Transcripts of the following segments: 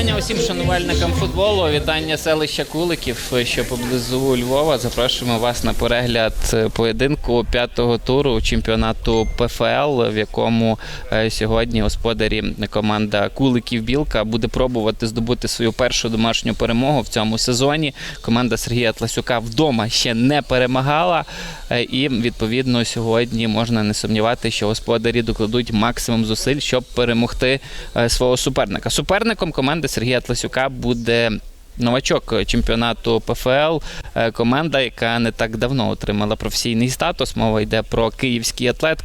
Вітання усім шанувальникам футболу. Вітання селища Куликів, що поблизу Львова. Запрошуємо вас на перегляд е, поєдинку п'ятого туру чемпіонату ПФЛ, в якому е, сьогодні господарі команда Куликів Білка буде пробувати здобути свою першу домашню перемогу в цьому сезоні. Команда Сергія Тласюка вдома ще не перемагала, е, і відповідно сьогодні можна не сумнівати, що господарі докладуть максимум зусиль, щоб перемогти свого суперника. Суперником команди Сергія Тласюка буде. Новачок чемпіонату ПФЛ, е, команда, яка не так давно отримала професійний статус. Мова йде про київський атлет.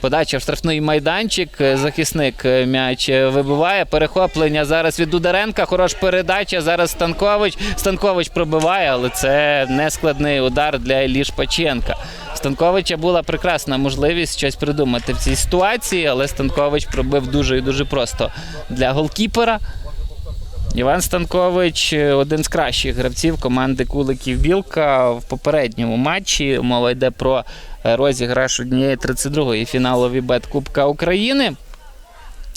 Подача в штрафний майданчик. е, Захисник е, м'яч вибиває. Перехоплення зараз від Дударенка. Хорош передача. Зараз Станкович. Станкович пробиває, але це не складний удар для Іллі Шпаченка. Станковича була прекрасна можливість щось придумати в цій ситуації, але Станкович пробив дуже і дуже просто для голкіпера. Іван Станкович е, один з кращих гравців команди Куликів Білка в попередньому матчі. Мова йде про е, розіграш однієї 32-ї фіналові бет Кубка України.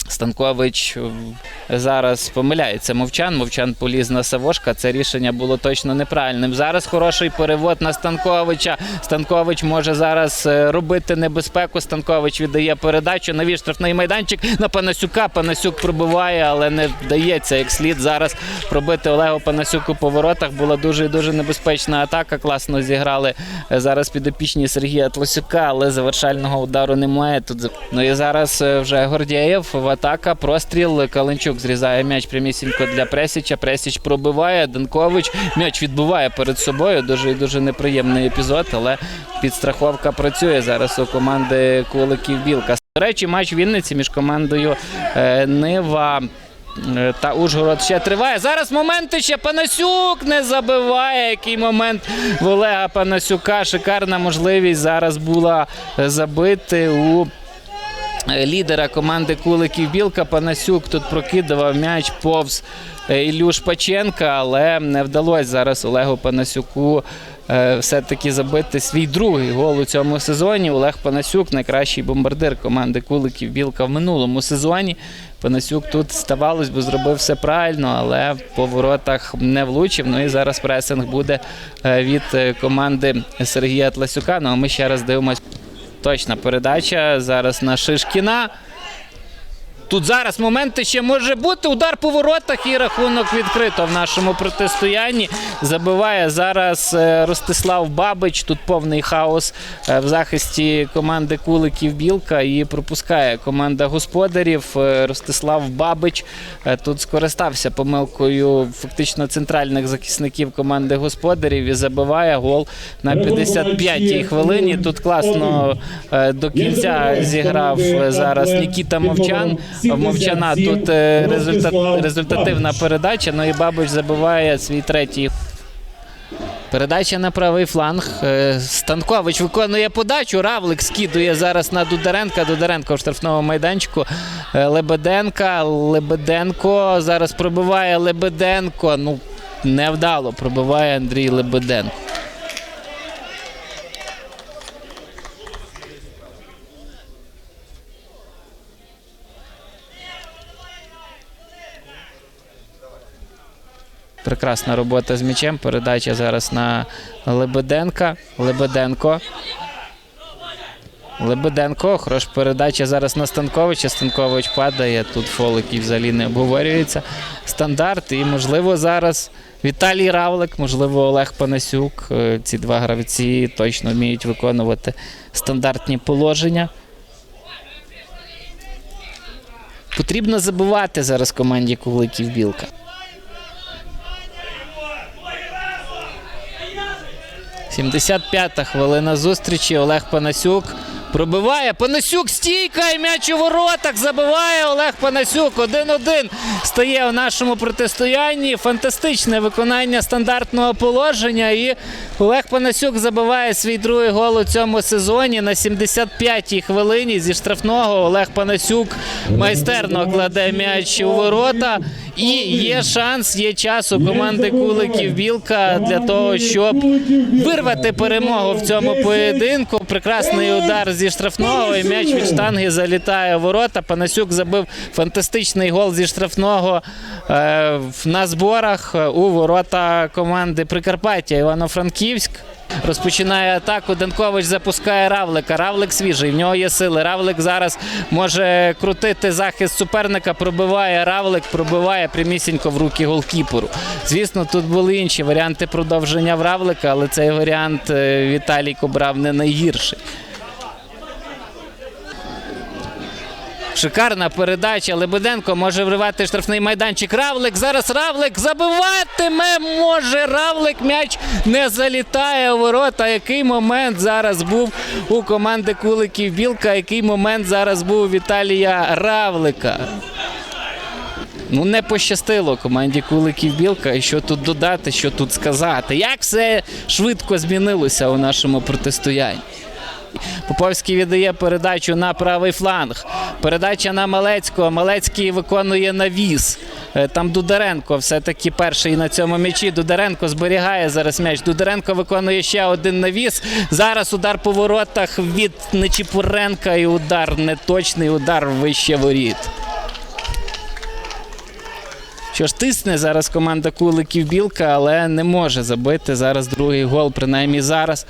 Станкович е, зараз помиляється мовчан. Мовчан поліз на Савошка. Це рішення було точно неправильним. Зараз хороший перевод на Станковича. Станкович може зараз е, робити небезпеку. Станкович віддає передачу. Навіж штрафний майданчик на Панасюка. Панасюк пробиває, але не вдається як слід зараз пробити Олегу Панасюку по воротах. Була дуже і дуже небезпечна атака. Класно зіграли е, зараз підопічні Сергія Тласюка, але завершального удару немає. Тут ну і зараз вже Гордєєв атака. Простріл. Каленчук зрізає м'яч прямісінько для Пресіча. Пресіч пробиває. Денкович м'яч відбуває перед собою. Дуже дуже неприємний епізод, але підстраховка працює зараз у команди Куликів Білка. До речі, матч Вінниці між командою е, Нива. е, Та Ужгород ще триває. Зараз моменти ще Панасюк не забиває. Який момент в Олега Панасюка. Шикарна можливість зараз була забити у лідера команди Куликів Білка. Панасюк тут прокидував м'яч повз е, Іллю Шпаченка, але не вдалося зараз Олегу Панасюку е, все-таки забити свій другий гол у цьому сезоні. Олег Панасюк, найкращий бомбардир команди Куликів Білка в минулому сезоні. Панасюк тут ставалось, бо зробив все правильно, але по воротах не влучив. Ну і зараз пресинг буде е, від е, команди Сергія Тласюка. Ну а ми ще раз дивимось. Точна передача зараз на Шишкіна. Тут зараз моменти ще може бути. Удар по воротах і рахунок відкрито в нашому протистоянні. Забиває зараз е, Ростислав Бабич. Тут повний хаос е, в захисті команди Куликів Білка і пропускає команда господарів. Е, Ростислав Бабич тут скористався помилкою фактично центральних захисників команди господарів і забиває гол на 55-й хвилині. Тут класно до кінця зіграв зараз Нікіта Мовчан. Мовчана тут е, результат, результативна передача. Ну і Бабич забиває свій третій. Передача на правий фланг. Е, Станкович виконує подачу. Равлик скидує зараз на Дударенка. Дударенко в штрафному майданчику. Е, Лебеденка. Лебеденко зараз пробиває Лебеденко. Ну, невдало пробиває Андрій Лебеденко. Прекрасна робота з м'ячем. Передача зараз на Лебеденка. Лебеденко. Лебеденко. Хороша передача зараз на Станковича. Станкович падає. Тут фол, який взагалі не обговорюється. Стандарт. І, можливо, зараз Віталій Равлик, можливо, Олег Панасюк. Е, Ці два гравці точно вміють виконувати стандартні положення. Потрібно забивати зараз команді Куликів Білка. Сімдесят п'ята хвилина зустрічі. Олег Панасюк пробиває. Панасюк стійка і м'яч у воротах. Забиває Олег Панасюк. 1-1 стає у нашому протистоянні. Фантастичне виконання стандартного положення. І Олег Панасюк забиває свій другий гол у цьому сезоні на 75-й хвилині зі штрафного. Олег Панасюк майстерно кладе м'яч у ворота. І є шанс, є час у команди Куликів Білка для того, щоб вирвати перемогу в цьому поєдинку. Прекрасний удар зі штрафного, і м'яч від штанги залітає в ворота. Панасюк забив фантастичний гол зі штрафного е, на зборах е, у ворота команди Прикарпаття Івано-Франківськ. Розпочинає атаку. Денкович запускає Равлика. Равлик свіжий. В нього є сили. Равлик зараз може крутити захист суперника. Пробиває Равлик, пробиває прямісінько в руки голкіперу. Звісно, тут були інші варіанти продовження в Равлика, але цей варіант е, Віталій Кобрав не найгірший. Шикарна передача. Лебеденко може вривати штрафний майданчик. Равлик. Зараз Равлик забиватиме. Може Равлик. М'яч не залітає у ворота. Який момент зараз був у команди Куликів Білка? Який момент зараз був у Віталія Равлика? Ну, не пощастило команді Куликів Білка. І що тут додати, що тут сказати? Як все швидко змінилося у нашому протистоянні? Поповський віддає передачу на правий фланг. Передача на Малецького. Малецький виконує навіс. Е, Там Дударенко все-таки перший на цьому м'ячі. Дударенко зберігає зараз м'яч. Дударенко виконує ще один навіс. Зараз удар по воротах від Нечіпуренка і удар неточний удар вище воріт. Що ж тисне зараз команда Куликів Білка, але не може забити зараз другий гол, принаймні зараз.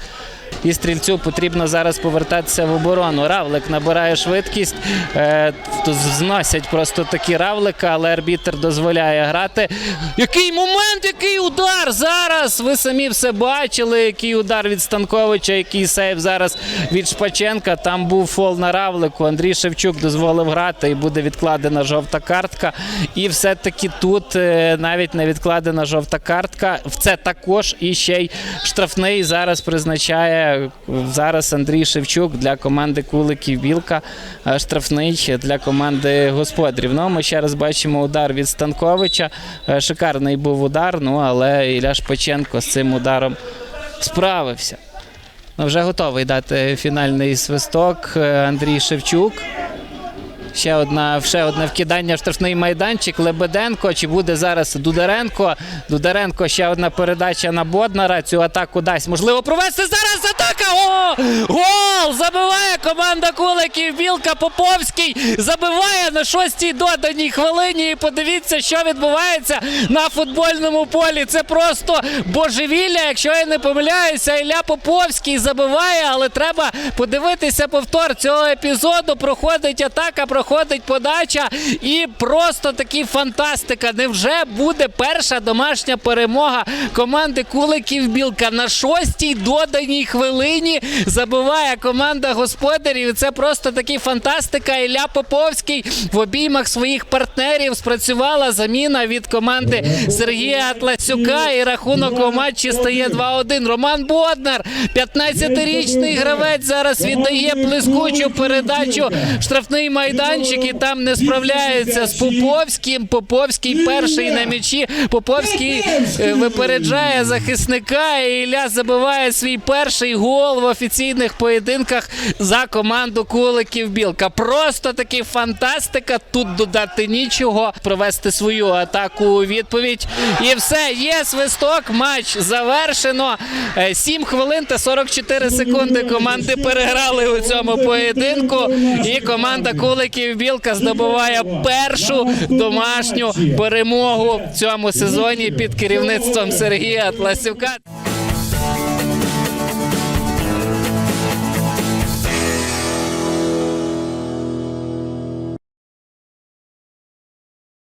І стрільцю потрібно зараз повертатися в оборону. Равлик набирає швидкість. Е, зносять просто такі равлика, але арбітр дозволяє грати. Який момент, який удар зараз! Ви самі все бачили, який удар від Станковича, який сейв зараз від Шпаченка. Там був фол на равлику. Андрій Шевчук дозволив грати і буде відкладена жовта картка. І все-таки тут е, навіть не відкладена жовта картка. В це також і ще й штрафний зараз призначає зараз Андрій Шевчук для команди Куликів Білка. е, Штрафний для команди господарів. Ну, ми ще раз бачимо удар від Станковича. Е, Шикарний був удар, ну але Ілля Шпаченко з цим ударом справився. Ну, вже готовий дати фінальний свисток е, Андрій Шевчук. Ще одна, ще одне вкидання штрафний майданчик. Лебеденко. Чи буде зараз Дударенко? Дударенко ще одна передача на Боднара. Цю атаку дасть. Можливо, провести зараз. О! Гол! Забиває команда Куликів. Білка Поповський забиває на шостій доданій хвилині. І подивіться, що відбувається на футбольному полі. Це просто божевілля. Якщо я не помиляюся, Ілля Поповський забиває, але треба подивитися повтор цього епізоду. Проходить атака, проходить подача, і просто таки фантастика. Невже буде перша домашня перемога команди Куликів Білка на шостій доданій хвилині забиває команда господарів. Це просто таки фантастика. Ілля Поповський в обіймах своїх партнерів спрацювала заміна від команди Сергія Атласюка. І рахунок у матчі стає 2-1. Роман Боднар, 15-річний гравець, зараз віддає блискучу передачу штрафний майданчик і там не справляється з Поповським. Поповський перший на м'ячі. Поповський е, випереджає захисника. І Ілля забиває свій перший гол в офіційних поєдинках за команду Куликів Білка. Просто таки фантастика. Тут додати нічого. Провести свою атаку у відповідь. І все, є свисток. Матч завершено. 7 хвилин та 44 секунди команди переграли у цьому поєдинку. І команда Куликів Білка здобуває першу домашню перемогу в цьому сезоні під керівництвом Сергія Тласюка.